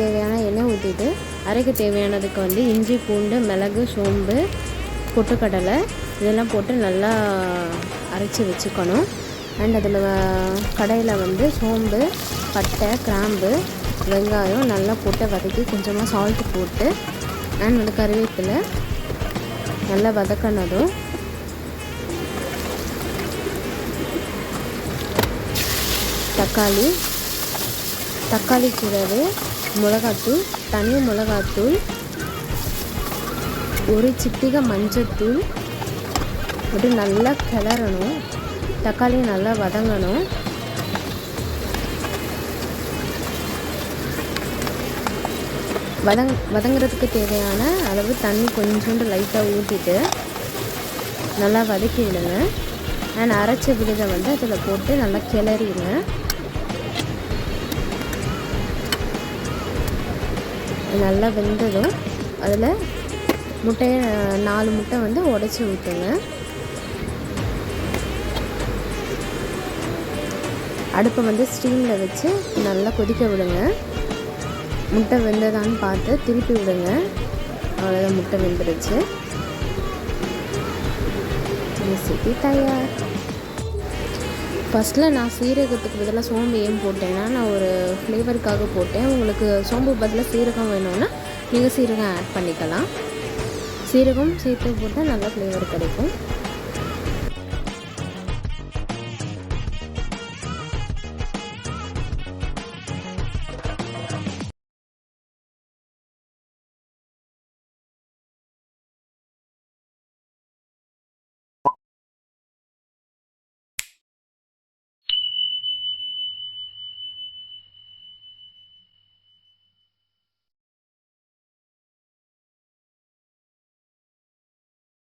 தேவையான எண்ணெய் ஊற்றிட்டு அரைக்க தேவையானதுக்கு வந்து இஞ்சி பூண்டு மிளகு சோம்பு பொட்டுக்கடலை இதெல்லாம் போட்டு நல்லா அரைச்சி வச்சுக்கணும். அண்ட் அதில் கடையில் வந்து சோம்பு பட்டை கிராம்பு வெங்காயம் நல்லா போட்டு வதக்கி கொஞ்சமாக சால்ட்டு போட்டு அண்ட் வந்து கருவேப்பிலை நல்லா வதக்கினதும் தக்காளி தக்காளி கூடவே மிளகாத்தூள் தனி மிளகாத்தூள் ஒரு சிட்டிகை மஞ்சத்தூள். போட்டு நல்லா கிளறணும். தக்காளி நல்லா வதங்கணும். வதங் வதங்குறதுக்கு தேவையான அளவு தண்ணி கொஞ்சோண்டு லைட்டாக ஊற்றிட்டு நல்லா வதக்கி விடுங்க. அண்ட் அரைச்ச விழுதை வந்து அதில் போட்டு நல்லா கிளறிடுங்க. நல்லா வெந்ததும் அதில் முட்டையை நாலு முட்டை வந்து உடச்சி ஊற்றுங்க. அடுப்பை வந்து ஸ்டீமில் வச்சு நல்லா கொதிக்க விடுங்க. முட்டை வெந்ததான்னு பார்த்து திருப்பி விடுங்க. அவ்வளோதான் முட்டை வெந்துருச்சு. ரெசிபி தயார். ஃபஸ்ட்டில் நான் சீரகத்துக்கு பதிலாக சோம்பு ஏன் போட்டேன்னா நான் ஒரு ஃப்ளேவருக்காக போட்டேன். உங்களுக்கு சோம்பு பதிலாக சீரகம் வேணும்னா நீங்கள் சீரகம் ஆட் பண்ணிக்கலாம். சீரகம் சேர்த்து போட்டால் நல்ல ஃப்ளேவர் கிடைக்கும்.